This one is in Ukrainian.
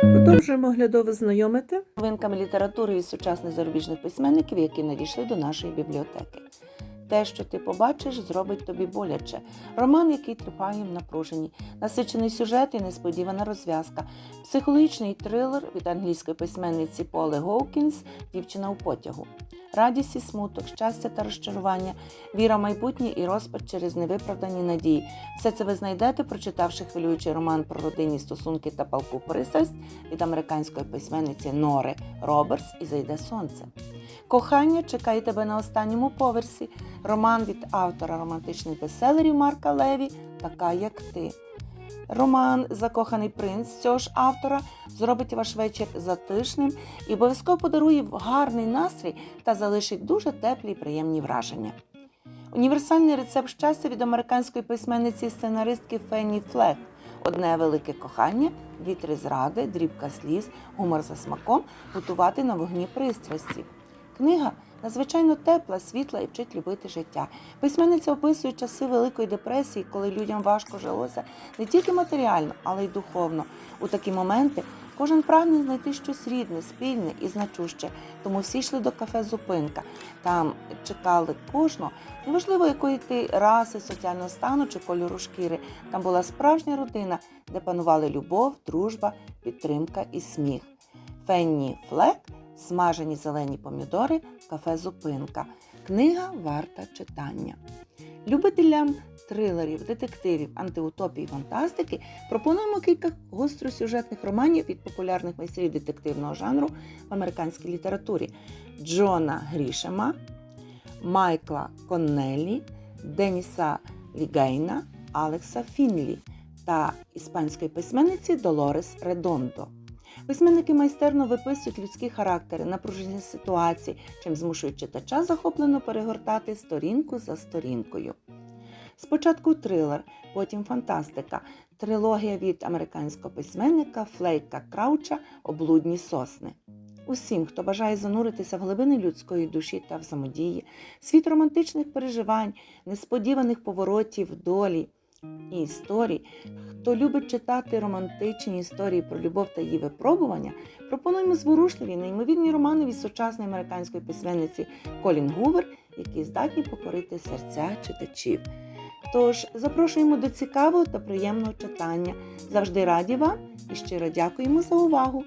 Продовжуємо оглядово знайомити. новинками літератури від сучасних зарубіжних письменників, які надійшли до нашої бібліотеки. Те, що ти побачиш, зробить тобі боляче. Роман, який триває в напруженні, насичений сюжет і несподівана розв'язка, психологічний трилер від англійської письменниці Поли Гоукінс Дівчина у потягу. Радість і смуток, щастя та розчарування, віра в майбутнє і розпач через невиправдані надії. Все це ви знайдете, прочитавши хвилюючий роман про родинні стосунки та палку пристрасть від американської письменниці Нори Робертс і зайде сонце. Кохання чекає тебе на останньому поверсі. Роман від автора романтичних бестселерів Марка Леві, така як ти. Роман Закоханий принц цього ж автора зробить ваш вечір затишним і обов'язково подарує гарний настрій та залишить дуже теплі і приємні враження. Універсальний рецепт щастя від американської письменниці і сценаристки Фенні Флек. Одне велике кохання, дві-три зради, дрібка сліз, гумор за смаком, готувати на вогні пристрасті. Книга надзвичайно тепла, світла і вчить любити життя. Письменниця описує часи Великої депресії, коли людям важко жилося не тільки матеріально, але й духовно. У такі моменти кожен прагне знайти щось рідне, спільне і значуще. Тому всі йшли до кафе Зупинка. Там чекали кожного, неважливо якої ти раси, соціального стану чи кольору шкіри. Там була справжня родина, де панували любов, дружба, підтримка і сміх. Фенні Флек Смажені зелені помідори, кафе Зупинка. Книга варта читання. Любителям трилерів, детективів, антиутопії, фантастики пропонуємо кілька гостросюжетних романів від популярних майстрів детективного жанру в американській літературі Джона Грішема, Майкла Коннеллі, Деніса Лігейна, Алекса Фінлі та іспанської письменниці Долорес Редондо. Письменники майстерно виписують людські характери, напружені ситуації, чим змушують читача захоплено перегортати сторінку за сторінкою. Спочатку трилер, потім фантастика, трилогія від американського письменника Флейка Крауча Облудні сосни. Усім, хто бажає зануритися в глибини людської душі та взаємодії, світ романтичних переживань, несподіваних поворотів долі і історій, хто любить читати романтичні історії про любов та її випробування, пропонуємо зворушливі, неймовірні романи від сучасної американської письменниці Колін Гувер, які здатні покорити серця читачів. Тож запрошуємо до цікавого та приємного читання. Завжди раді вам і щиро дякуємо за увагу!